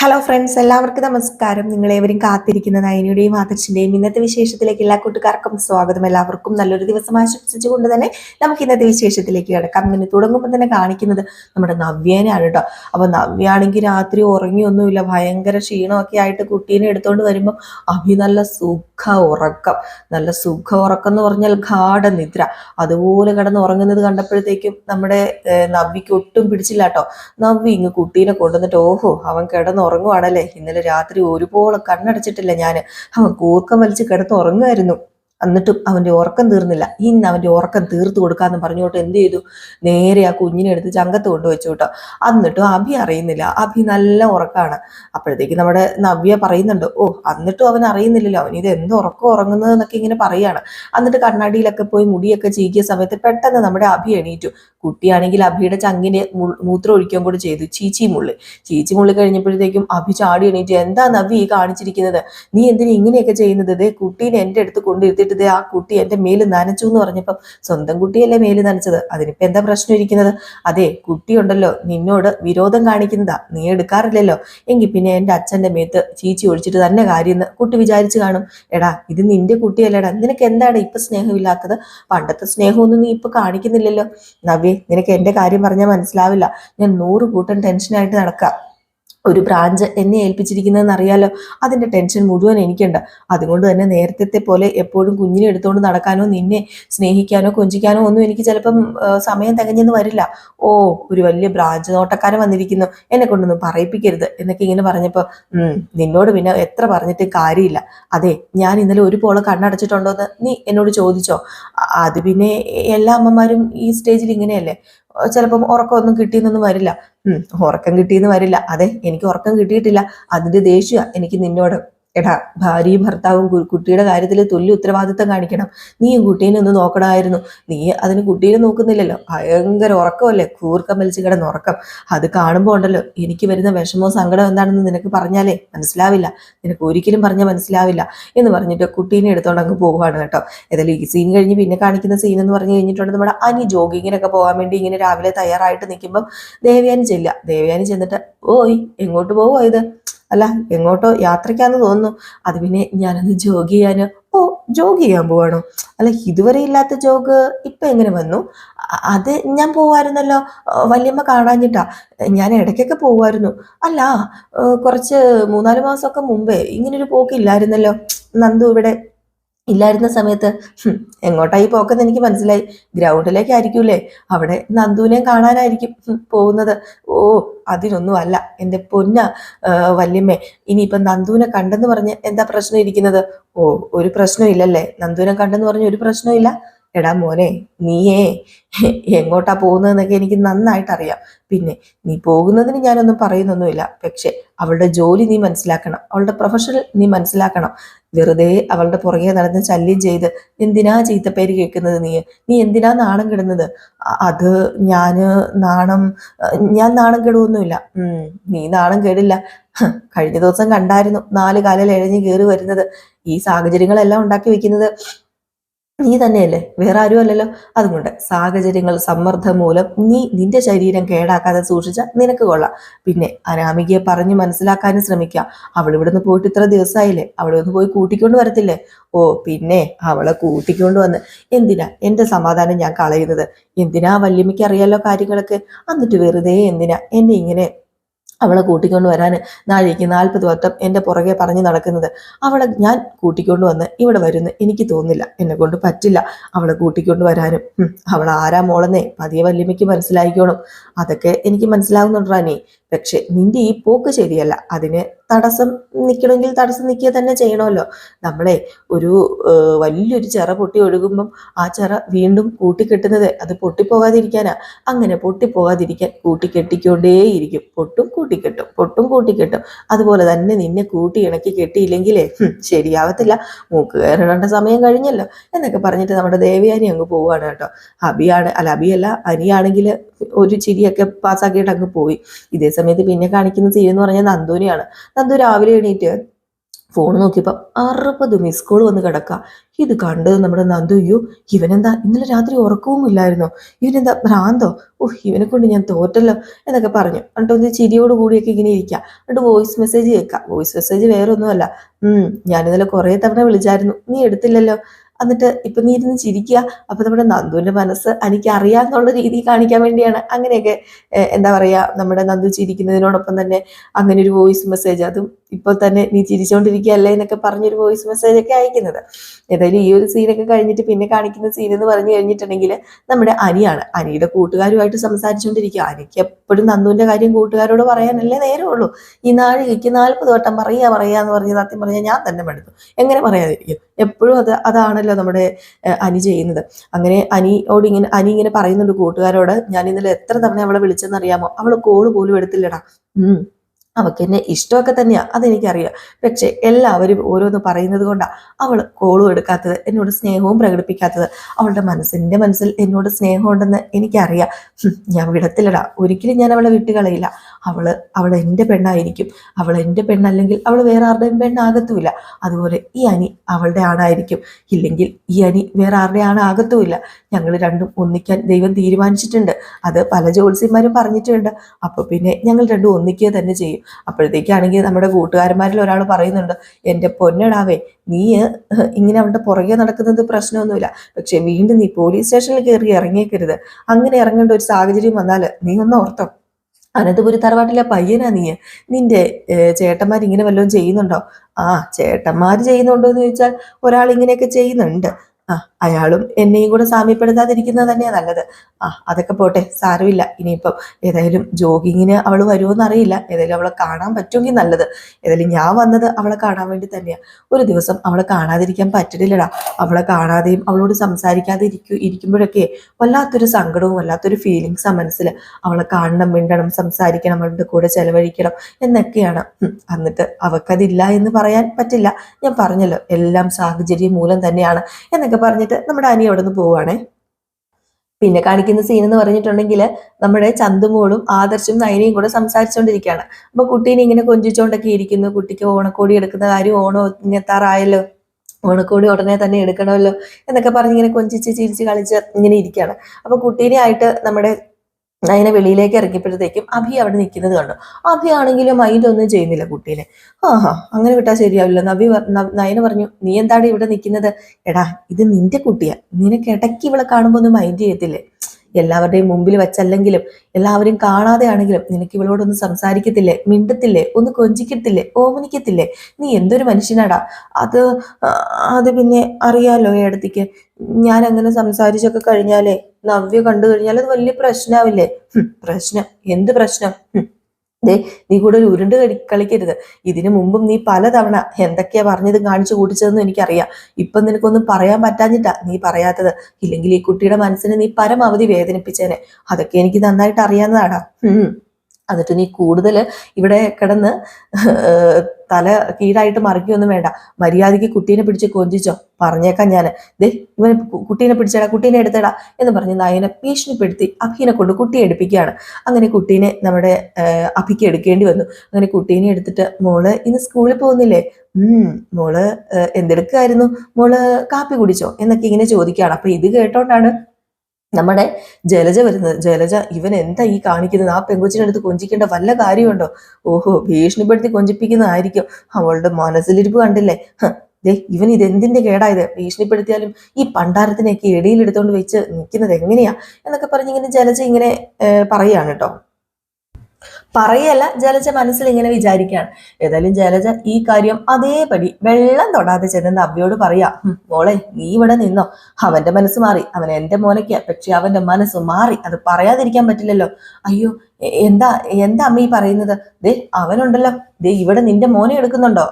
Hello friends എല്ലാവർക്കും നമസ്കാരം. നിങ്ങളേവരും കാത്തിരിക്കുന്ന നയനിയുടെയും ആദർശിന്റെയും ഇന്നത്തെ വിശേഷത്തിലേക്ക് എല്ലാ കൂട്ടുകാർക്കും സ്വാഗതം. എല്ലാവർക്കും നല്ലൊരു ദിവസം ആശംസിച്ചുകൊണ്ട് തന്നെ നമുക്ക് ഇന്നത്തെ വിശേഷത്തിലേക്ക് കിടക്കാം. ഇങ്ങനെ തുടങ്ങുമ്പോൾ തന്നെ കാണിക്കുന്നത് നമ്മുടെ നവ്യേനാണ് കേട്ടോ. അപ്പൊ നവ്യാണെങ്കിൽ രാത്രി ഉറങ്ങിയൊന്നുമില്ല. ഭയങ്കര ക്ഷീണമൊക്കെ ആയിട്ട് കുട്ടീനെ എടുത്തുകൊണ്ട് വരുമ്പോൾ അഭി നല്ല സുഖ ഉറക്കം. നല്ല സുഖ ഉറക്കം എന്ന് പറഞ്ഞാൽ ഗാഠ നിദ്ര അതുപോലെ കിടന്ന് ഉറങ്ങുന്നത് കണ്ടപ്പോഴത്തേക്കും നമ്മുടെ നവ്യക്ക് ഒട്ടും പിടിച്ചില്ല കേട്ടോ. നവ്യ ഇങ്ങ് കുട്ടീനെ കൊണ്ടുവന്നിട്ട് ഓഹോ അവൻ കിടന്ന് ഉറങ്ങുവാണല്ലേ? ഇന്നലെ രാത്രി ഒരുപോലെ കണ്ണടച്ചിട്ടില്ല ഞാൻ അവൻ കൂർക്കം വലിച്ച് കിടന്ന് ഉറങ്ങുമായിരുന്നു എന്നിട്ടും അവന്റെ ഉറക്കം തീർന്നില്ല. ഇന്ന് അവന്റെ ഉറക്കം തീർത്ത് കൊടുക്കാന്ന് പറഞ്ഞോട്ട് എന്ത് ചെയ്തു? നേരെ ആ കുഞ്ഞിനെ എടുത്ത് ചങ്കത്ത് കൊണ്ടുവച്ചു കേട്ടോ. എന്നിട്ടും അഭി അറിയുന്നില്ല. അഭി നല്ല ഉറക്കാണ്. അപ്പോഴത്തേക്ക് നമ്മുടെ നവ്യ പറയുന്നുണ്ട് ഓ എന്നിട്ടും അവൻ അറിയുന്നില്ലല്ലോ. അവൻ ഇത് എന്ത് ഉറക്കം ഉറങ്ങുന്നത് എന്നൊക്കെ ഇങ്ങനെ പറയാണ്. എന്നിട്ട് കണ്ണാടിയിലൊക്കെ പോയി മുടിയൊക്കെ ചീകിയ സമയത്ത് പെട്ടെന്ന് നമ്മുടെ അഭി എണീറ്റു. കുട്ടിയാണെങ്കിൽ അഭിയുടെ ചങ്കിന് മു- മൂത്രം ഒഴിക്കുകയും കൂടെ ചെയ്തു. ചീച്ചി മുള്ളി. ചീച്ചി മുള്ളി കഴിഞ്ഞപ്പോഴത്തേക്കും അഭി ചാടി എണീറ്റ് എന്താ നവി ഈ കാണിച്ചിരിക്കുന്നത്? നീ എന്തിനു ഇങ്ങനെയൊക്കെ ചെയ്യുന്നത്? ദേ കുട്ടീനെ എന്റെ അടുത്ത് കൊണ്ടിരുത്തിയിട്ട് ദേ ആ കുട്ടി എന്റെ മേൽ നനച്ചു എന്ന് പറഞ്ഞപ്പം സ്വന്തം കുട്ടിയല്ലേ മേൽ നനച്ചത്? അതിനിപ്പോ എന്താ പ്രശ്നം ഇരിക്കുന്നത്? അതെ കുട്ടിയുണ്ടല്ലോ. നിന്നോട് വിരോധം കാണിക്കുന്നതാ. നീ എടുക്കാറില്ലല്ലോ. എങ്കിൽ പിന്നെ എന്റെ അച്ഛന്റെ മേത്ത് ചീച്ചി ഒഴിച്ചിട്ട് തന്നെ കാര്യം എന്ന് കുട്ടി വിചാരിച്ചു കാണും. എടാ ഇത് നിന്റെ കുട്ടിയല്ലേടാ. നിനക്ക് എന്താണ് ഇപ്പൊ സ്നേഹമില്ലാത്തത്? പണ്ടത്തെ സ്നേഹമൊന്നും നീ ഇപ്പൊ കാണിക്കുന്നില്ലല്ലോ. നവ്യ നിനക്ക് എന്റെ കാര്യം പറഞ്ഞാൽ മനസ്സിലാവില്ല. ഞാൻ നൂറ് കൂട്ടം ടെൻഷനായിട്ട് നടക്കാം. ഒരു ബ്രാഞ്ച് എന്നെ ഏൽപ്പിച്ചിരിക്കുന്നതെന്ന് അറിയാലോ അതിന്റെ ടെൻഷൻ മുഴുവൻ എനിക്കുണ്ട്. അതുകൊണ്ട് തന്നെ നേരത്തെ പോലെ എപ്പോഴും കുഞ്ഞിനെ എടുത്തുകൊണ്ട് നടക്കാനോ നിന്നെ സ്നേഹിക്കാനോ കൊഞ്ചിക്കാനോ ഒന്നും എനിക്ക് ചിലപ്പം സമയം തികഞ്ഞെന്ന് വരില്ല. ഓ ഒരു വലിയ ബ്രാഞ്ച് നോട്ടക്കാരൻ വന്നിരിക്കുന്നു. എന്നെ കൊണ്ടൊന്നും പറയിപ്പിക്കരുത് എന്നൊക്കെ ഇങ്ങനെ പറഞ്ഞപ്പോൾ നിന്നോട് പിന്നെ എത്ര പറഞ്ഞിട്ട് കാര്യമില്ല. അതെ ഞാൻ ഇന്നലെ ഒരു പോളെ കണ്ണടച്ചിട്ടുണ്ടോ എന്ന് നീ എന്നോട് ചോദിച്ചോ. അത് പിന്നെ എല്ലാ അമ്മമാരും ഈ സ്റ്റേജിൽ ഇങ്ങനെയല്ലേ? ചിലപ്പം ഉറക്കമൊന്നും കിട്ടിയെന്നൊന്നും വരില്ല. ഉറക്കം കിട്ടിയെന്ന് വരില്ല. അതെ എനിക്ക് ഉറക്കം കിട്ടിയിട്ടില്ല. അതിന്റെ ദേഷ്യ എനിക്ക് നിന്നോട് എടാ ഭാര്യയും ഭർത്താവും കുട്ടിയുടെ കാര്യത്തിൽ തുല്യ ഉത്തരവാദിത്തം കാണിക്കണം. നീയും കുട്ടീനെ ഒന്ന് നോക്കണമായിരുന്നു. നീ അതിന് കുട്ടീനെ നോക്കുന്നില്ലല്ലോ. ഭയങ്കര ഉറക്കമല്ലേ? കൂർക്കം വലിച്ചു കിടന്ന് ഉറക്കം. അത് കാണുമ്പോൾ ഉണ്ടല്ലോ എനിക്ക് വരുന്ന വിഷമോ സങ്കടം എന്താണെന്ന് നിനക്ക് പറഞ്ഞാലേ മനസ്സിലാവില്ല. നിനക്ക് ഒരിക്കലും പറഞ്ഞാൽ മനസ്സിലാവില്ല എന്ന് പറഞ്ഞിട്ട് കുട്ടീനെ എടുത്തോണ്ട് അങ്ങ് പോവുകയാണ് കേട്ടോ. ഏതായാലും ഈ സീൻ കഴിഞ്ഞ് പിന്നെ കാണിക്കുന്ന സീൻ എന്ന് പറഞ്ഞു കഴിഞ്ഞിട്ടുണ്ട് നമ്മുടെ അനി ജോഗിങ്ങിനൊക്കെ പോകാൻ വേണ്ടി ഇങ്ങനെ രാവിലെ തയ്യാറായിട്ട് നിൽക്കുമ്പം ദേവയാനി ചെല്ലുക. ദേവയാനി ചെന്നിട്ട് ഓയ് എങ്ങോട്ട് പോവോ ഇത്? അല്ല എങ്ങോട്ടോ യാത്രയ്ക്കാന്ന് തോന്നുന്നു. അത് പിന്നെ ഞാനൊന്ന് ജോഗ് ചെയ്യാന്. ഓ ജോഗ് ചെയ്യാൻ പോവാണോ? അല്ല ഇതുവരെ ഇല്ലാത്ത ജോഗ് ഇപ്പൊ എങ്ങനെ വന്നു? അത് ഞാൻ പോവായിരുന്നല്ലോ. വലിയമ്മ കാണാഞ്ഞിട്ടാ. ഞാൻ ഇടയ്ക്കൊക്കെ പോവായിരുന്നു. അല്ല കുറച്ച് മൂന്നാൽ മാസമൊക്കെ മുമ്പേ ഇങ്ങനൊരു പോക്കില്ലായിരുന്നല്ലോ. നന്ദു ഇവിടെ ഇല്ലായിരുന്ന സമയത്ത് എങ്ങോട്ടായി പോക്കെന്ന് എനിക്ക് മനസ്സിലായി. ഗ്രൗണ്ടിലേക്കായിരിക്കൂലേ? അവിടെ നന്ദുവിനെ കാണാനായിരിക്കും പോകുന്നത്. ഓ അതിനൊന്നും അല്ല. എന്റെ പൊന്ന വല്യമ്മേ ഇനിയിപ്പം നന്ദുവിനെ കണ്ടെന്ന് പറഞ്ഞ് എന്താ പ്രശ്നം ഇരിക്കുന്നത്? ഓ ഒരു പ്രശ്നം ഇല്ലല്ലേ? നന്ദുവിനെ കണ്ടെന്ന് പറഞ്ഞ് ഒരു പ്രശ്നമില്ല എടാ മോനെ നീയേ എങ്ങോട്ടാ പോകുന്നതെന്നൊക്കെ എനിക്ക് നന്നായിട്ട് അറിയാം പിന്നെ നീ പോകുന്നതിന് ഞാനൊന്നും പറയുന്നൊന്നുമില്ല. പക്ഷെ അവളുടെ ജോലി നീ മനസ്സിലാക്കണം. അവളുടെ പ്രൊഫഷണൽ നീ മനസ്സിലാക്കണം. വെറുതെ അവളുടെ പുറകെ നടന്ന് ശല്യം ചെയ്ത് എന്തിനാ ചീത്തപ്പേര് കേൾക്കുന്നത് നീ? നീ എന്തിനാ നാണം കിടുന്നത്? അത് ഞാൻ നാണം ഞാൻ നാണം കെടുവൊന്നുമില്ല. നീ നാണം കേടില്ല. കഴിഞ്ഞ ദിവസം കണ്ടായിരുന്നു നാല് കാലിൽ എഴഞ്ഞ് കയറി വരുന്നത്. ഈ സാഹചര്യങ്ങളെല്ലാം ഉണ്ടാക്കി വെക്കുന്നത് നീ തന്നെയല്ലേ? വേറെ ആരും അല്ലല്ലോ. അതുകൊണ്ട് സാഹചര്യങ്ങൾ സമ്മർദ്ദം മൂലം നീ നിന്റെ ശരീരം കേടാക്കാതെ സൂക്ഷിച്ച നിനക്ക് കൊള്ളാം. പിന്നെ അനാമികയെ പറഞ്ഞു മനസ്സിലാക്കാനും ശ്രമിക്കുക അവൾ പോയിട്ട് ഇത്ര ദിവസമായില്ലേ ഒന്ന് പോയി കൂട്ടിക്കൊണ്ട് വരത്തില്ലേ? ഓ പിന്നെ അവളെ കൂട്ടിക്കൊണ്ട് വന്ന്. എന്തിനാ എന്റെ സമാധാനം ഞാൻ കളയുന്നത്? എന്തിനാ വല്യമ്മയ്ക്ക് അറിയാലോ കാര്യങ്ങളൊക്കെ? എന്നിട്ട് വെറുതെ എന്തിനാ എന്നെ ഇങ്ങനെ അവളെ കൂട്ടിക്കൊണ്ട് വരാൻ നാഴേക്ക് നാൽപ്പത് വട്ടം എന്റെ പുറകെ പറഞ്ഞു നടക്കുന്നത്. അവളെ ഞാൻ കൂട്ടിക്കൊണ്ട് വന്ന് ഇവിടെ വരുന്നു എനിക്ക് തോന്നില്ല എന്നെ കൊണ്ട് പറ്റില്ല അവളെ കൂട്ടിക്കൊണ്ട് വരാനും. അവൾ ആരാ മോളെന്നേ പതിയെ വല്യമ്മയ്ക്ക് മനസ്സിലായിക്കോണം അതൊക്കെ എനിക്ക് മനസ്സിലാവുന്നുണ്ട് റാനി പക്ഷെ നിന്റെ ഈ പോക്ക് ശരിയല്ല. അതിന് തടസ്സം നിൽക്കണമെങ്കിൽ തടസ്സം നിൽക്കുക തന്നെ ചെയ്യണമല്ലോ. നമ്മളെ ഒരു വലിയൊരു ചിറ പൊട്ടി ഒഴുകുമ്പം ആ ചിറ വീണ്ടും കൂട്ടിക്കെട്ടുന്നത് അത് പൊട്ടിപ്പോകാതിരിക്കാനാ. അങ്ങനെ പൊട്ടിപ്പോകാതിരിക്കാൻ കൂട്ടിക്കെട്ടിക്കൊണ്ടേയിരിക്കും. പൊട്ടും കൂട്ടിക്കെട്ടും പൊട്ടും കൂട്ടിക്കെട്ടും. അതുപോലെ തന്നെ നിന്നെ കൂട്ടി ഇണക്കി കെട്ടിയില്ലെങ്കിലേ ശരിയാവത്തില്ല. മൂക്ക് കയറേണ്ട സമയം കഴിഞ്ഞല്ലോ. എന്നൊക്കെ പറഞ്ഞിട്ട് നമ്മുടെ ദേവയാനി അങ്ങ് പോവുകയാണ് കേട്ടോ. അബിയാണ് അല്ല അബിയല്ല അനിയാണെങ്കിൽ ഒരു ചിരിയൊക്കെ പാസ്സാക്കിയിട്ട് അങ്ങ് പോയി. ഇതേ സമയത്ത് പിന്നെ കാണിക്കുന്ന സീൻ എന്ന് പറഞ്ഞാൽ നന്ദൂരിയാണ് നന്ദു രാവിലെ എണീറ്റ് ഫോൺ നോക്കിയപ്പോൾ അറുപത് മിസ് കോൾ വന്ന് കിടക്കുക ഇത് കണ്ടത് നമ്മുടെ നന്ദു അയ്യോ ഇവനെന്താ? ഇന്നലെ രാത്രി ഉറക്കവും ഇല്ലായിരുന്നോ? ഇവനെന്താ ഭ്രാന്തോ? ഓ ഇവനെ കൊണ്ട് ഞാൻ തോറ്റല്ലോ എന്നൊക്കെ പറഞ്ഞു. എന്നിട്ട് ഒന്ന് ചിരിയോട് കൂടിയൊക്കെ ഇങ്ങനെ ഇരിക്കുക എന്നിട്ട് വോയിസ് മെസ്സേജ് കേൾക്കാം. വോയിസ് മെസ്സേജ് വേറെ ഒന്നുമല്ല ഉം ഞാനിന്നലെ കുറേ തവണ വിളിച്ചായിരുന്നു. നീ എടുത്തില്ലല്ലോ? എന്നിട്ട് ഇപ്പൊ നീ ഇരുന്ന് ചിരിക്കുക. അപ്പൊ നമ്മുടെ നന്ദുവിന്റെ മനസ്സ് എനിക്ക് അറിയാമെന്നുള്ള രീതി കാണിക്കാൻ വേണ്ടിയാണ്. അങ്ങനെയൊക്കെ എന്താ പറയാ നമ്മുടെ നന്ദു ചിരിക്കുന്നതിനോടൊപ്പം തന്നെ അങ്ങനെ ഒരു വോയിസ് മെസ്സേജ് അതും ഇപ്പോൾ തന്നെ നീ ചിരിച്ചുകൊണ്ടിരിക്കുകയല്ലേ എന്നൊക്കെ പറഞ്ഞൊരു വോയിസ് മെസ്സേജ് ഒക്കെ അയക്കുന്നത്. ഏതായാലും ഈ ഒരു സീനൊക്കെ കഴിഞ്ഞിട്ട് പിന്നെ കാണിക്കുന്ന സീൻ എന്ന് പറഞ്ഞു കഴിഞ്ഞിട്ടുണ്ടെങ്കിൽ നമ്മുടെ അനിയാണ് അനിയുടെ കൂട്ടുകാരുമായിട്ട് സംസാരിച്ചുകൊണ്ടിരിക്കുക അനിക്ക് എപ്പോഴും നന്ദുവിന്റെ കാര്യം കൂട്ടുകാരോട് പറയാനല്ലേ നേരമുള്ളൂ. ഈ നാഴികയ്ക്ക് നാൽപ്പത് വട്ടം പറയുക പറയുക എന്ന് പറഞ്ഞ് സത്യം പറഞ്ഞാൽ ഞാൻ തന്നെ മടുത്തു. എങ്ങനെ പറയാതിരിക്കും? എപ്പോഴും അത് അതാണല്ലോ നമ്മുടെ അനി ചെയ്യുന്നത്. അങ്ങനെ അനിയോട് ഇങ്ങനെ അനി ഇങ്ങനെ പറയുന്നുണ്ട് കൂട്ടുകാരോട് ഞാൻ ഇന്നലെ എത്ര തവണ അവളെ വിളിച്ചെന്നറിയാമോ? അവൾ കോൾ പോലും എടുത്തില്ലടാ. ഉം. അവൾക്ക് എന്നെ ഇഷ്ടമൊക്കെ തന്നെയാണ് അതെനിക്കറിയാം. പക്ഷേ എല്ലാവരും ഓരോന്ന് പറയുന്നത് കൊണ്ടാണ് അവൾ കോളും എടുക്കാത്തത് എന്നോട് സ്നേഹവും പ്രകടിപ്പിക്കാത്തത്. അവളുടെ മനസ്സിന്റെ മനസ്സിൽ എന്നോട് സ്നേഹമുണ്ടെന്ന് എനിക്കറിയാം. ഞാൻ വിടത്തില്ലടാ. ഒരിക്കലും ഞാൻ അവളെ വിട്ടുകളയില്ല അവൾ അവൾ എന്റെ പെണ്ണായിരിക്കും. അവൾ എന്റെ പെണ്ണല്ലെങ്കിൽ അവൾ വേറെ ആരുടെയും പെണ്ണാകത്തുമില്ല അതുപോലെ ഈ അനി അവളുടെ ആണായിരിക്കും. ഇല്ലെങ്കിൽ ഈ അനി വേറെ ആരുടെ ആണാകത്തുമില്ല ഞങ്ങൾ രണ്ടും ഒന്നിക്കാൻ ദൈവം തീരുമാനിച്ചിട്ടുണ്ട്. അത് പല ജ്യോത്സ്യന്മാരും പറഞ്ഞിട്ടുണ്ട്. അപ്പോൾ പിന്നെ ഞങ്ങൾ രണ്ടും ഒന്നിക്കുക തന്നെ ചെയ്യും. അപ്പോഴത്തേക്കാണെങ്കിൽ നമ്മുടെ കൂട്ടുകാരന്മാരിൽ ഒരാൾ പറയുന്നുണ്ട് എന്റെ പൊന്നടാവേ നീ ഇങ്ങനെ അവളുടെ പുറകെ നടക്കുന്നത് പ്രശ്നമൊന്നുമില്ല. പക്ഷെ വീണ്ടും നീ പോലീസ് സ്റ്റേഷനിൽ കയറി ഇറങ്ങിയേക്കരുത്. അങ്ങനെ ഇറങ്ങേണ്ട ഒരു സാഹചര്യം വന്നാൽ നീ ഒന്ന് ഓർത്തോ. അനന്തപുരി തറവാട്ടിലെ പയ്യനാ നീ. നിന്റെ ചേട്ടന്മാർ ഇങ്ങനെ വല്ലതും ചെയ്യുന്നുണ്ടോ? ആ ചേട്ടന്മാർ ചെയ്യുന്നുണ്ടോ എന്ന് ചോദിച്ചാൽ ഒരാൾ ഇങ്ങനെയൊക്കെ ചെയ്യുന്നുണ്ട്. ആ അയാളും എന്നെയും കൂടെ സാമ്യപ്പെടുത്താതിരിക്കുന്നത് തന്നെയാ നല്ലത്. ആ അതൊക്കെ പോട്ടെ സാരമില്ല. ഇനിയിപ്പം ഏതായാലും ജോഗിങ്ങിന് അവൾ വരുമോന്ന് അറിയില്ല ഏതായാലും അവളെ കാണാൻ പറ്റുമെങ്കിൽ നല്ലത്. ഏതായാലും ഞാൻ വന്നത് അവളെ കാണാൻ വേണ്ടി തന്നെയാ. ഒരു ദിവസം അവളെ കാണാതിരിക്കാൻ പറ്റില്ലടാ അവളെ കാണാതെയും അവളോട് സംസാരിക്കാതെ ഇരിക്കൂ ഇരിക്കുമ്പോഴൊക്കെ വല്ലാത്തൊരു സങ്കടവും വല്ലാത്തൊരു ഫീലിങ്സാ മനസ്സിൽ അവളെ കാണണം മിണ്ടണം സംസാരിക്കണം അവളുടെ കൂടെ ചെലവഴിക്കണം എന്നൊക്കെയാണ്. എന്നിട്ട് അവക്കതില്ല എന്ന് പറയാൻ പറ്റില്ല. ഞാൻ പറഞ്ഞല്ലോ എല്ലാം സാഹചര്യം മൂലം തന്നെയാണ് എന്നൊക്കെ പറഞ്ഞിട്ട് നമ്മുടെ അനി അവിടെ നിന്ന് പോവുകയാണേ പിന്നെ കാണിക്കുന്ന സീൻ എന്ന് പറഞ്ഞിട്ടുണ്ടെങ്കിൽ നമ്മുടെ ചന്തുമോളും ആദർശും നൈനയും കൂടെ സംസാരിച്ചുകൊണ്ടിരിക്കുകയാണ് അപ്പൊ കുട്ടീനെ ഇങ്ങനെ കൊഞ്ചിച്ചോണ്ടൊക്കെ ഇരിക്കുന്നു. കുട്ടിക്ക് ഓണക്കോടി എടുക്കുന്ന കാര്യം ഓണം ഇങ്ങെത്താറായല്ലോ. ഓണക്കോടി ഉടനെ തന്നെ എടുക്കണമല്ലോ എന്നൊക്കെ പറഞ്ഞ് ഇങ്ങനെ കൊഞ്ചിച്ച് ചിരിച്ച് കളിച്ച് ഇങ്ങനെ ഇരിക്കുകയാണ് അപ്പൊ കുട്ടീനെ ആയിട്ട് നമ്മുടെ നയന വെളിയിലേക്ക് ഇറങ്ങിയപ്പോഴത്തേക്കും അഭി അവിടെ നിൽക്കുന്നത് കണ്ടു. അഭി ആണെങ്കിലും മൈൻഡ് ഒന്നും ചെയ്യുന്നില്ല കുട്ടീനെ. ആഹാ അങ്ങനെ വിട്ടാൽ ശരിയാവില്ല. പറ- നയന പറഞ്ഞു നീ എന്താണ് ഇവിടെ നിൽക്കുന്നത്? എടാ ഇത് നിന്റെ കുട്ടിയാ. നിനക്ക് ഇടയ്ക്ക് ഇവളെ കാണുമ്പോൾ ഒന്നും മൈൻഡ് ചെയ്യത്തില്ലേ? എല്ലാവരുടെയും മുമ്പിൽ വെച്ചല്ലെങ്കിലും എല്ലാവരും കാണാതെ ആണെങ്കിലും നിനക്ക് ഇവളോടൊന്ന് സംസാരിക്കത്തില്ലേ? മിണ്ടത്തില്ലേ? ഒന്ന് കൊഞ്ചിക്കത്തില്ലേ? ഓമനിക്കത്തില്ലേ? നീ എന്തൊരു മനുഷ്യനാടാ? അത് അത് പിന്നെ അറിയാലോ ഈ ഞാൻ അങ്ങനെ സംസാരിച്ചൊക്കെ കഴിഞ്ഞാലേ നവ്യ കണ്ടു കഴിഞ്ഞാൽ അത് വലിയ പ്രശ്നാവില്ലേ? ഹും, പ്രശ്നം. എന്ത് പ്രശ്നം? ദേ നീ കൂടെ ഒരു ഉരുണ്ട് കളി- കളിക്കരുത്. ഇതിനു മുമ്പും നീ പലതവണ എന്തൊക്കെയാ പറഞ്ഞത് കാണിച്ചു കൂട്ടിച്ചതെന്ന് എനിക്കറിയാം. ഇപ്പം നിനക്കൊന്നും പറയാൻ പറ്റാഞ്ഞിട്ടാ നീ പറയാത്തത്. ഇല്ലെങ്കിൽ ഈ കുട്ടിയുടെ മനസ്സിനെ നീ പരമാവധി വേദനിപ്പിച്ചേനെ. അതൊക്കെ എനിക്ക് നന്നായിട്ട് അറിയാവുന്നതാടാ. എന്നിട്ട് നീ കൂടുതൽ ഇവിടെ കിടന്ന് തല കീഴായിട്ട് മറിക്കൊന്നും വേണ്ട. മര്യാദയ്ക്ക് കുട്ടീനെ പിടിച്ച് കൊഞ്ചിച്ചോ. പറഞ്ഞേക്കാം ഞാൻ ദേ ഇവൻ കുട്ടീനെ പിടിച്ചടാ കുട്ടീനെ എടുത്തടാ എന്ന് പറഞ്ഞ് നായനെ ഭീഷണിപ്പെടുത്തി അഭിനെ കൊണ്ട് കുട്ടിയെ എടുപ്പിക്കുകയാണ്. അങ്ങനെ കുട്ടീനെ നമ്മുടെ അഭിക്ക് എടുക്കേണ്ടി വന്നു. അങ്ങനെ കുട്ടീനെ എടുത്തിട്ട് മോൾ ഇന്ന് സ്കൂളിൽ പോകുന്നില്ലേ? ഉം മോൾ എന്തെടുക്കായിരുന്നു? മോൾ കാപ്പി കുടിച്ചോ? എന്നൊക്കെ ഇങ്ങനെ ചോദിക്കുകയാണ്. അപ്പൊ ഇത് കേട്ടോണ്ടാണ് നമ്മുടെ ജലജ വരുന്നത്. ജലജ ഇവൻ എന്താ ഈ കാണിക്കുന്നത്? ആ പെങ്കൊച്ചിനടുത്ത് കൊഞ്ചിക്കേണ്ട വല്ല കാര്യമുണ്ടോ? ഓഹോ ഭീഷണിപ്പെടുത്തി കൊഞ്ചിപ്പിക്കുന്നതായിരിക്കും. അവളുടെ മനസ്സിലിരിപ്പ് കണ്ടില്ലേ? ദേ ഇവൻ ഇത് എന്തിന്റെ കേടായത്? ഭീഷണിപ്പെടുത്തിയാലും ഈ പണ്ടാരത്തിനെയൊക്കെ ഇടയിലെടുത്തോണ്ട് വെച്ച് നിൽക്കുന്നത് എങ്ങനെയാ? എന്നൊക്കെ പറഞ്ഞ് ഇങ്ങനെ ജലജ ഇങ്ങനെ പറയാണ് കേട്ടോ. പറയല്ല ജലജ മനസ്സിൽ ഇങ്ങനെ വിചാരിക്കുകയാണ്. ഏതായാലും ജലജ ഈ കാര്യം അതേപടി വെള്ളം തൊടാതെ ചെന്ന് നവ്യോട് പറയാ "ഹും, മോളെ നീ ഇവിടെ നിന്നോ. അവന്റെ മനസ്സ് മാറി അവൻ എന്റെ മോനൊക്കെയാ പക്ഷെ അവന്റെ മനസ്സ് മാറി. അത് പറയാതിരിക്കാൻ പറ്റില്ലല്ലോ. അയ്യോ എന്താ എന്താ അമ്മ ഈ പറയുന്നത്? ദേ അവനുണ്ടല്ലോ. ദേ ഇവിടെ നിന്റെ മോനെ എടുക്കുന്നുണ്ടോ?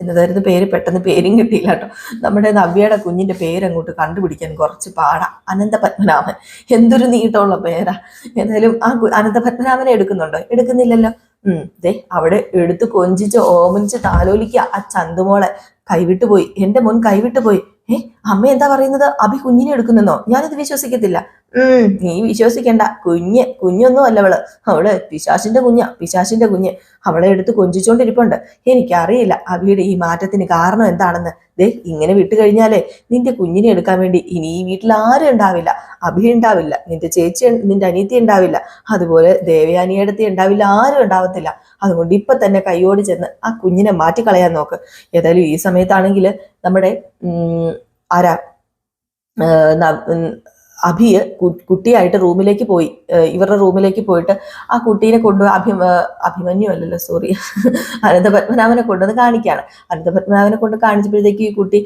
എന്നതായിരുന്നു പേര് പെട്ടെന്ന് പേരും കിട്ടിയില്ല കേട്ടോ. നമ്മുടെ നവ്യയുടെ കുഞ്ഞിന്റെ പേരങ്ങോട്ട് കണ്ടുപിടിക്കാൻ കുറച്ച് പാടാ. അനന്ത പത്മനാഭൻ. എന്തൊരു നീട്ടമുള്ള പേരാ. ഏതായാലും ആ അനന്ത പത്മനാഭനെ എടുക്കുന്നുണ്ടോ? എടുക്കുന്നില്ലല്ലോ. ഉം ദേ അവിടെ എടുത്ത് കൊഞ്ചിച്ച് ഓമനിച്ച് താലോലിക്കുക. ആ ചന്തുമോളെ കൈവിട്ടു പോയി. എന്റെ മോൻ കൈവിട്ടു പോയി. ഏ അമ്മ എന്താ പറയുന്നത്? അഭി കുഞ്ഞിനെ എടുക്കുന്നെന്നോ? ഞാനിത് വിശ്വസിക്കത്തില്ല. ഉം. നീ വിശ്വസിക്കണ്ട. കുഞ്ഞ് കുഞ്ഞൊന്നും അല്ല അവൾ. അവൾ പിശാശിന്റെ കുഞ്ഞാ പിശാശിന്റെ കുഞ്ഞ്. അവളെ എടുത്ത് കൊഞ്ചിച്ചോണ്ടിരിപ്പുണ്ട്. എനിക്കറിയില്ല അവിയുടെ ഈ മാറ്റത്തിന് കാരണം എന്താണെന്ന്. ദേ ഇങ്ങനെ വിട്ടു കഴിഞ്ഞാലേ നിന്റെ കുഞ്ഞിനെ എടുക്കാൻ വേണ്ടി ഇനി ഈ വീട്ടിൽ ആരും ഉണ്ടാവില്ല. അഭി ഉണ്ടാവില്ല നിന്റെ ചേച്ചി നിന്റെ അനിയത്തി ഉണ്ടാവില്ല. അതുപോലെ ദേവയാനിയടത്തി ഉണ്ടാവില്ല ആരും ഉണ്ടാവത്തില്ല. അതുകൊണ്ട് ഇപ്പൊ തന്നെ കൈയോട് ചെന്ന് ആ കുഞ്ഞിനെ മാറ്റിക്കളയാൻ നോക്ക്. ഏതായാലും ഈ സമയത്താണെങ്കിൽ നമ്മുടെ ആരാ? അഭിയ് കുട്ടിയായിട്ട് റൂമിലേക്ക് പോയി. ഇവരുടെ റൂമിലേക്ക് പോയിട്ട് ആ കുട്ടീനെ കൊണ്ടുപോയി അഭി അഭിമന്യു അല്ലല്ലോ സോറി. അനന്തപത്മനാഭനെ കൊണ്ടുവന്ന് കാണിക്കുകയാണ് അനന്തപത്മനാഭനെ കൊണ്ട് കാണിച്ചപ്പോഴത്തേക്ക് ഈ കുട്ടി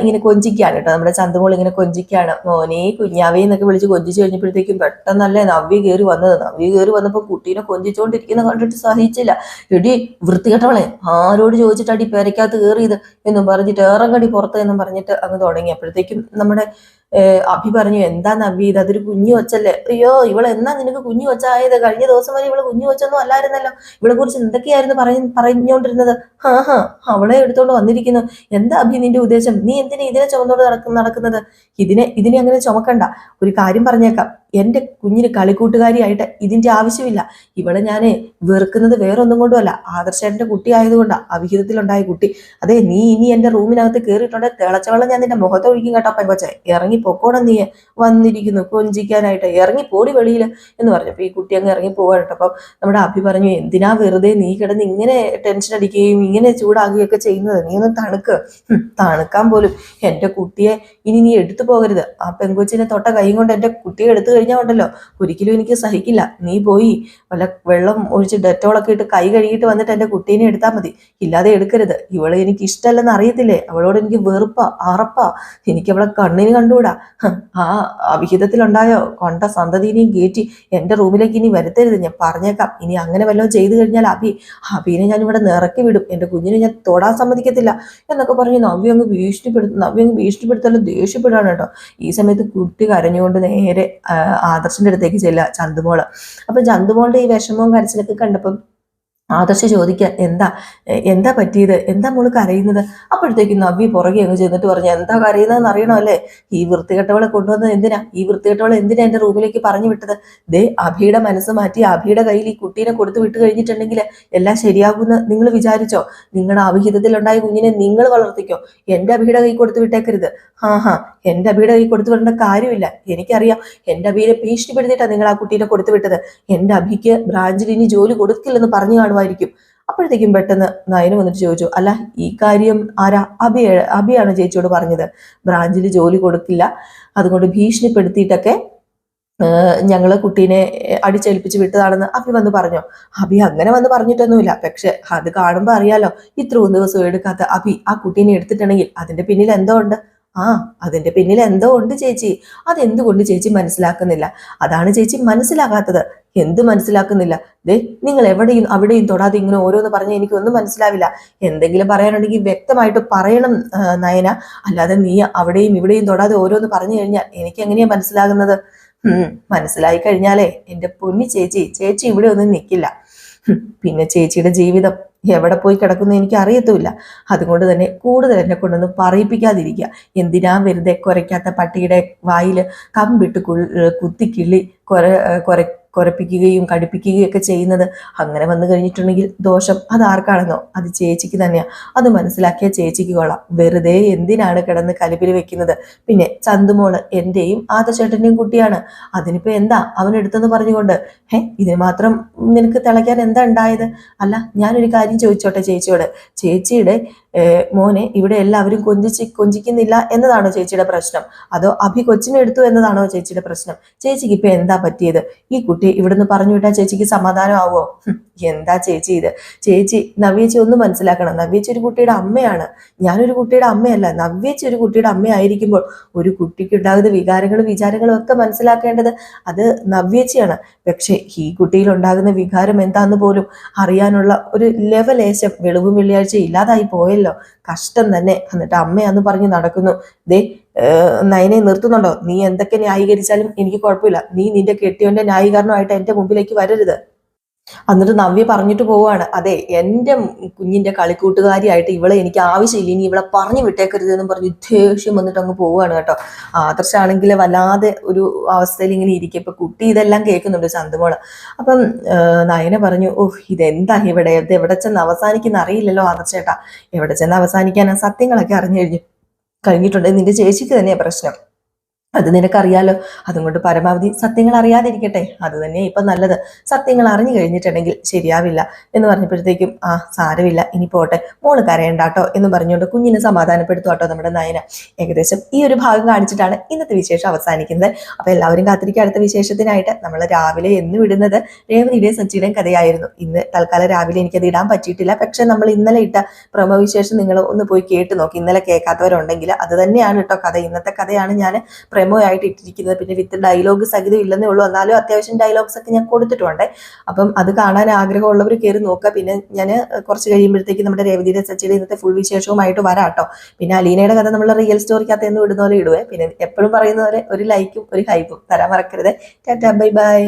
ഇങ്ങനെ കൊഞ്ചിക്കുകയാണ് കേട്ടോ. നമ്മുടെ ചന്തമോൾ ഇങ്ങനെ കൊഞ്ചിക്കുകയാണ്. മോനെ കുഞ്ഞാവേ എന്നൊക്കെ വിളിച്ച് കൊഞ്ചിച്ച് കഴിഞ്ഞപ്പോഴത്തേക്കും പെട്ടെന്നല്ലേ നവ്യ കയറി വന്നത്. നവ്യ കയറി വന്നപ്പോൾ കുട്ടീനെ കൊഞ്ചിച്ചുകൊണ്ടിരിക്കുന്ന കണ്ടിട്ട് സഹിച്ചില്ല. എടി വൃത്തികെട്ടവളെ ആരോട് ചോദിച്ചിട്ടാടി പേരയ്ക്കകത്ത് കയറിയത് എന്നും പറഞ്ഞിട്ട് ഏറങ്ങടി പുറത്ത് എന്നും പറഞ്ഞിട്ട് അങ്ങ് തുടങ്ങി. അപ്പോഴത്തേക്കും നമ്മുടെ അഭി പറഞ്ഞു എന്താ നബി ഇത്? അതൊരു കുഞ്ഞു വച്ചല്ലേ അയ്യോ ഇവൾ എന്നാ നിനക്ക് കുഞ്ഞു വച്ചായത് കഴിഞ്ഞ ദിവസം വരെ ഇവൾ കുഞ്ഞു വച്ചൊന്നും അല്ലായിരുന്നല്ലോ. ഇവളെ കുറിച്ച് എന്തൊക്കെയായിരുന്നു പറഞ്ഞു പറഞ്ഞുകൊണ്ടിരുന്നത് ഹാ ഹാ അവളെ എടുത്തോണ്ട് വന്നിരിക്കുന്നു. എന്താ അഭി നിന്റെ ഉദ്ദേശം? നീ എന്തിനാ ഇതിനെ ചുമന്നോണ്ട് നടക്കുന്നത്? ഇതിനെ ഇതിനെ അങ്ങനെ ചുമക്കണ്ട. ഒരു കാര്യം പറഞ്ഞേക്കാം. എന്റെ കുഞ്ഞിന് കളിക്കൂട്ടുകാരിയായിട്ട് ഇതിന്റെ ആവശ്യമില്ല. ഇവളെ ഞാൻ വെറുക്കുന്നത് വേറൊന്നും കൊണ്ടുമല്ല. ആദർശേട്ടന്റെ കുട്ടി ആയതുകൊണ്ടാണ് അവിഹിതത്തിലുണ്ടായ കുട്ടി. അതെ നീ ഇനി എന്റെ റൂമിനകത്ത് കയറിയിട്ടുണ്ടെങ്കിൽ തിളച്ച വെള്ളം ഞാൻ നിന്റെ മുഖത്ത് ഒഴിക്കും കേട്ടോ പെങ്കൊച്ചെ. ഇറങ്ങി പൊക്കോണം നീ വന്നിരിക്കുന്നു കൊഞ്ചിക്കാനായിട്ട്. ഇറങ്ങി പോടി വെളിയിൽ എന്ന് പറഞ്ഞപ്പോൾ ഈ കുട്ടി അങ്ങ് ഇറങ്ങി പോവാട്ടോ അപ്പം നമ്മുടെ അഭി പറഞ്ഞു എന്തിനാ വെറുതെ നീ കിടന്ന് ഇങ്ങനെ ടെൻഷൻ അടിക്കുകയും ഇങ്ങനെ ചൂടാകുകയൊക്കെ ചെയ്യുന്നത്? നീ ഒന്ന് തണുക്ക്. തണുക്കാൻ പോലും എന്റെ കുട്ടിയെ ഇനി നീ എടുത്തു പോകരുത്. ആ പെങ്കൊച്ചിനെ തൊട്ട കൈ കൊണ്ട് എന്റെ കുട്ടിയെ എടുത്തു കഴിഞ്ഞാൽ ഉണ്ടല്ലോ ഒരിക്കലും എനിക്ക് സഹിക്കില്ല. നീ പോയി. വല്ല വെള്ളം ഒഴിച്ച് ഡെറ്റോളൊക്കെ ഇട്ട് കൈ കഴുകിയിട്ട് വന്നിട്ട് എന്റെ കുട്ടീനെ എടുത്താൽ മതി. ഇല്ലാതെ എടുക്കരുത്. ഇവളെ എനിക്ക് ഇഷ്ടമല്ലെന്ന് അറിയത്തില്ലേ? അവളോട് എനിക്ക് വെറുപ്പാ അറപ്പാ. എനിക്ക് അവളെ കണ്ണിന് കണ്ടുകൂടാ? ആ അവിഹിതത്തിലുണ്ടായോ കൊണ്ട സന്തതിനെയും കയറ്റി എന്റെ റൂമിലേക്ക് ഇനി വരുത്തരുത്. ഞാൻ പറഞ്ഞേക്കാം. ഇനി അങ്ങനെ വല്ലതും ചെയ്തു കഴിഞ്ഞാൽ അഭി അഭിനെ ഞാൻ ഇവിടെ നിറക്കി വിടും. എന്റെ കുഞ്ഞിനെ ഞാൻ തൊടാൻ സമ്മതിക്കത്തില്ല. എന്നൊക്കെ പറഞ്ഞ് നവ്യ അങ്ങ് ഭീഷണിപ്പെടുത്തും നവ്യ അങ്ങ് ഭീഷണിപ്പെടുത്താലും ദേഷ്യപ്പെടുകയാണ് കേട്ടോ. ഈ സമയത്ത് കുട്ടി കരഞ്ഞുകൊണ്ട് നേരെ ആദർശിന്റെ അടുത്തേക്ക് ചെല്ലുക ചന്തുമോൾ. അപ്പൊ ചന്തുമോളുടെ ഈ വിഷമവും കരച്ചിലൊക്കെ കണ്ടപ്പം ആദർശ് ചോദിക്കുക എന്താ? എന്താ പറ്റിയത്? എന്താ മോൾക്ക് അറിയുന്നത് അപ്പോഴത്തേക്കും നവ്യ പുറകെ അങ്ങ് ചെന്നിട്ട് പറഞ്ഞു എന്താ കരയുന്നതെന്ന് അറിയണമല്ലേ? ഈ വൃത്തികെട്ടവളെ കൊണ്ടുവന്നത് എന്തിനാ? ഈ വൃത്തികെട്ടവളെ എന്തിനാ എന്റെ റൂമിലേക്ക് പറഞ്ഞു വിട്ടത്? ദേ അഭിയുടെ മനസ്സ് മാറ്റി അഭിയുടെ കയ്യിൽ ഈ കുട്ടീനെ കൊടുത്തു വിട്ട് കഴിഞ്ഞിട്ടുണ്ടെങ്കിൽ എല്ലാം ശരിയാകുമെന്ന് നിങ്ങൾ വിചാരിച്ചോ? നിങ്ങളുടെ അവിഹിതത്തിലുണ്ടായ കുഞ്ഞിനെ നിങ്ങൾ വളർത്തിക്കോ? എന്റെ അഭിയുടെ കൈ കൊടുത്തു വിട്ടേക്കരുത്. ഹാ ഹാ എന്റെ അഭിയുടെ കൈ കൊടുത്തു വിടേണ്ട കാര്യമില്ല. എനിക്കറിയാം എന്റെ അഭിയെ ഭീഷണിപ്പെടുത്തിയിട്ടാണ് നിങ്ങൾ ആ കുട്ടീനെ കൊടുത്തു വിട്ടത്. എന്റെ അഭിക്ക് ബ്രാഞ്ചിൽ ഇനി ജോലി കൊടുക്കില്ലെന്ന് പറഞ്ഞു കാണുമായിരിക്കും അപ്പോഴത്തേക്കും പെട്ടെന്ന് നയന് വന്നിട്ട് ചോദിച്ചു അല്ല ഈ കാര്യം ആരാ? അബി അഭിയാണ് ചേച്ചിയോട് പറഞ്ഞത്. ബ്രാഞ്ചിൽ ജോലി കൊടുക്കില്ല. അതുകൊണ്ട് ഭീഷണിപ്പെടുത്തിയിട്ടൊക്കെ ഞങ്ങൾ കുട്ടീനെ അടിച്ചേൽപ്പിച്ച് വിട്ടതാണെന്ന് അഭി വന്ന് പറഞ്ഞു. അഭി അങ്ങനെ വന്ന് പറഞ്ഞിട്ടൊന്നുമില്ല. പക്ഷെ അത് കാണുമ്പോൾ അറിയാലോ ഇത്രയും ദിവസം എടുക്കാത്ത അഭി ആ കുട്ടീനെ എടുത്തിട്ടുണ്ടെങ്കിൽ അതിന്റെ പിന്നിൽ എന്തോ ഉണ്ട്. ആ അതിന്റെ പിന്നിൽ എന്തോ ഉണ്ട് ചേച്ചി. അതെന്തുകൊണ്ട് ചേച്ചി മനസ്സിലാക്കുന്നില്ല? അതാണ് ചേച്ചി മനസ്സിലാകാത്തത്. എന്ത് മനസ്സിലാക്കുന്നില്ല. ദേ നിങ്ങൾ എവിടെയും അവിടെയും തൊടാതെ ഇങ്ങനെ ഓരോന്ന് പറഞ്ഞാൽ എനിക്കൊന്നും മനസ്സിലാവില്ല. എന്തെങ്കിലും പറയാനുണ്ടെങ്കിൽ വ്യക്തമായിട്ട് പറയണം നയന. അല്ലാതെ നീ അവിടെയും ഇവിടെയും തൊടാതെ ഓരോന്ന് പറഞ്ഞു കഴിഞ്ഞാൽ എനിക്ക് എങ്ങനെയാ മനസ്സിലാകുന്നത്? മനസ്സിലായി കഴിഞ്ഞാലേ എന്റെ പൊന്നി ചേച്ചി ചേച്ചി ഇവിടെ ഒന്നും നിൽക്കില്ല പിന്നെ ചേച്ചിയുടെ ജീവിതം എവിടെ പോയി കിടക്കുന്നു എനിക്ക് അറിയത്തുമില്ല. അതുകൊണ്ട് തന്നെ കൂടുതൽ എന്നെ കൊണ്ടൊന്നും പറയിപ്പിക്കാതിരിക്കുക. എന്തിനാ വെറുതെ കുരയ്ക്കാത്ത പട്ടിയുടെ വായിൽ കമ്പിട്ട് കുത്തിക്കിള്ളി കുത്തി കിള്ളി കുര കുര കുരപ്പിക്കുകയും കടുപ്പിക്കുകയും ഒക്കെ ചെയ്യുന്നത്. അങ്ങനെ വന്നു കഴിഞ്ഞിട്ടുണ്ടെങ്കിൽ ദോഷം അത് ആർക്കാണെന്നോ? അത് ചേച്ചിക്ക് തന്നെയാണ് അത് മനസ്സിലാക്കിയ ചേച്ചിക്ക് കൊള്ളാം. വെറുതെ എന്തിനാണ് കിടന്ന് കലിപ്പിൽ വെക്കുന്നത്? പിന്നെ ചന്തുമോൾ എന്റെയും ആദർശേട്ടന്റെയും കുട്ടിയാണ്. അതിനിപ്പോ എന്താ അവൻ എടുത്തെന്ന് പറഞ്ഞുകൊണ്ട്? ഹേ ഇതിന് മാത്രം നിനക്ക് തിളയ്ക്കാൻ എന്താ ഉണ്ടായത്? അല്ല ഞാനൊരു കാര്യം ചോദിച്ചോട്ടെ ചേച്ചിയോട്? ചേച്ചിയുടെ മോനെ ഇവിടെ എല്ലാവരും കൊഞ്ചിച്ച് കൊഞ്ചിക്കുന്നില്ല എന്നതാണോ ചേച്ചിയുടെ പ്രശ്നം? അതോ അഭി കൊച്ചിനെ എടുത്തു എന്നതാണോ ചേച്ചിയുടെ പ്രശ്നം? ചേച്ചിക്ക് ഇപ്പൊ എന്താ പറ്റിയത്? ഈ കുട്ടി ഇവിടുന്ന് പറഞ്ഞു വിട്ടാൽ ചേച്ചിക്ക് സമാധാനമാവോ എന്താ ചേച്ചി ഇത്? ചേച്ചി നവ്യേച്ചി ഒന്ന് മനസ്സിലാക്കണം. നവ്യേച്ചി ഒരു കുട്ടിയുടെ അമ്മയാണ്. ഞാനൊരു കുട്ടിയുടെ അമ്മയല്ല. നവ്യേച്ചി ഒരു കുട്ടിയുടെ അമ്മയായിരിക്കുമ്പോൾ ഒരു കുട്ടിക്ക് ഉണ്ടാകുന്ന വികാരങ്ങളും വിചാരങ്ങളും ഒക്കെ മനസ്സിലാക്കേണ്ടത് അത് നവ്യേച്ചിയാണ്. പക്ഷേ ഈ കുട്ടിയിൽ ഉണ്ടാകുന്ന വികാരം എന്താന്ന് പോലും അറിയാനുള്ള ഒരു ലെവലേശം വെളിവും വെള്ളിയാഴ്ച ഇല്ലാതായി പോയല്ലോ. കഷ്ടം തന്നെ. എന്നിട്ട് അമ്മയാന്ന് പറഞ്ഞ് നടക്കുന്നു. ദേ നയനെ നിർത്തുന്നുണ്ടോ? നീ എന്തൊക്കെ ന്യായീകരിച്ചാലും എനിക്ക് കുഴപ്പമില്ല. നീ നിന്റെ കെട്ടിയോന്റെ ന്യായീകരണമായിട്ട് എന്റെ മുമ്പിലേക്ക് വരരുത്. എന്നിട്ട് നവ്യ പറഞ്ഞിട്ട് പോവാണ് അതെ എന്റെ കുഞ്ഞിന്റെ കളിക്കൂട്ടുകാരിയായിട്ട് ഇവളെ എനിക്ക് ആവശ്യമില്ല ഇനി ഇവളെ പറഞ്ഞു വിട്ടേക്കരുത് എന്ന് പറഞ്ഞ് ദേഷ്യം വന്നിട്ട് അങ്ങ് പോവുകയാണ് കേട്ടോ. ആദർശാണെങ്കിൽ വല്ലാതെ ഒരു അവസ്ഥയിൽ ഇങ്ങനെ ഇരിക്കും ഇപ്പൊ കുട്ടി ഇതെല്ലാം കേൾക്കുന്നുണ്ട് ചന്തുമോൾ അപ്പം നയന പറഞ്ഞു ഓഹ് ഇതെന്താ ഇവിടെ? ഇത് എവിടെ ചെന്ന് അവസാനിക്കുന്ന അറിയില്ലല്ലോ ആദർശേട്ടാ എവിടെ ചെന്ന് അവസാനിക്കാൻ ആ സത്യങ്ങളൊക്കെ അറിഞ്ഞു കഴിഞ്ഞു കഴിഞ്ഞിട്ടുണ്ട്. നിന്റെ ചേച്ചിക്ക് തന്നെയാ പ്രശ്നം. അത് നിനക്കറിയാലോ. അതുകൊണ്ട് പരമാവധി സത്യങ്ങൾ അറിയാതിരിക്കട്ടെ. അത് തന്നെ ഇപ്പൊ നല്ലത്. സത്യങ്ങൾ അറിഞ്ഞു കഴിഞ്ഞിട്ടുണ്ടെങ്കിൽ ശരിയാവില്ല എന്ന് പറഞ്ഞപ്പോഴത്തേക്കും ആ സാരമില്ല. ഇനി പോട്ടെ. മോൾ കരയണ്ടാട്ടോ എന്ന് പറഞ്ഞുകൊണ്ട് കുഞ്ഞിനെ സമാധാനപ്പെടുത്തുവാട്ടോ നമ്മുടെ നയന. ഏകദേശം ഈ ഒരു ഭാഗം കാണിച്ചിട്ടാണ് ഇന്നത്തെ വിശേഷം അവസാനിക്കുന്നത്. അപ്പൊ എല്ലാവരും കാത്തിരിക്കുക അടുത്ത വിശേഷത്തിനായിട്ട്. നമ്മൾ രാവിലെ എന്ന് വിടുന്നത് രേവതിയുടെയും സച്ചിയുടെയും കഥയായിരുന്നു. ഇന്ന് തൽക്കാലം രാവിലെ എനിക്കത് ഇടാൻ പറ്റിയിട്ടില്ല. പക്ഷേ നമ്മൾ ഇന്നലെ ഇട്ട പ്രൊമോ വിശേഷം നിങ്ങൾ ഒന്ന് പോയി കേട്ട് നോക്കി. ഇന്നലെ കേൾക്കാത്തവരുണ്ടെങ്കിൽ അത് തന്നെയാണ് കേട്ടോ കഥ. ഇന്നത്തെ കഥയാണ് ഞാൻ പ്രൊമോ ആയിട്ട് ഇട്ടിരിക്കുന്നത് പിന്നെ വിത്ത് ഡയലോഗ് സഹിതം ഇല്ലെന്നേ ഉള്ളൂ. എന്നാലും അത്യാവശ്യം ഡയലോഗ്സ് ഒക്കെ ഞാൻ കൊടുത്തിട്ടുണ്ട്. അപ്പം അത് കാണാൻ ആഗ്രഹമുള്ളവർ കയറി നോക്കുക. പിന്നെ ഞാൻ കുറച്ച് കഴിയുമ്പോഴത്തേക്ക് നമ്മുടെ രേവതിയുടെ സച്ചിയുടെ ഇന്നത്തെ ഫുൾ വിശേഷവുമായിട്ട് വരാം കേട്ടോ. പിന്നെ അലീനയുടെ കഥ നമ്മൾ റിയൽ സ്റ്റോറിക്കകത്ത് എന്ന് വിടുന്ന പോലെ ഇടുവേ. പിന്നെ എപ്പോഴും പറയുന്ന പോലെ ഒരു ലൈക്കും ഒരു ഹൈപ്പും തരാൻ മറക്കരുത്. Tata bye bye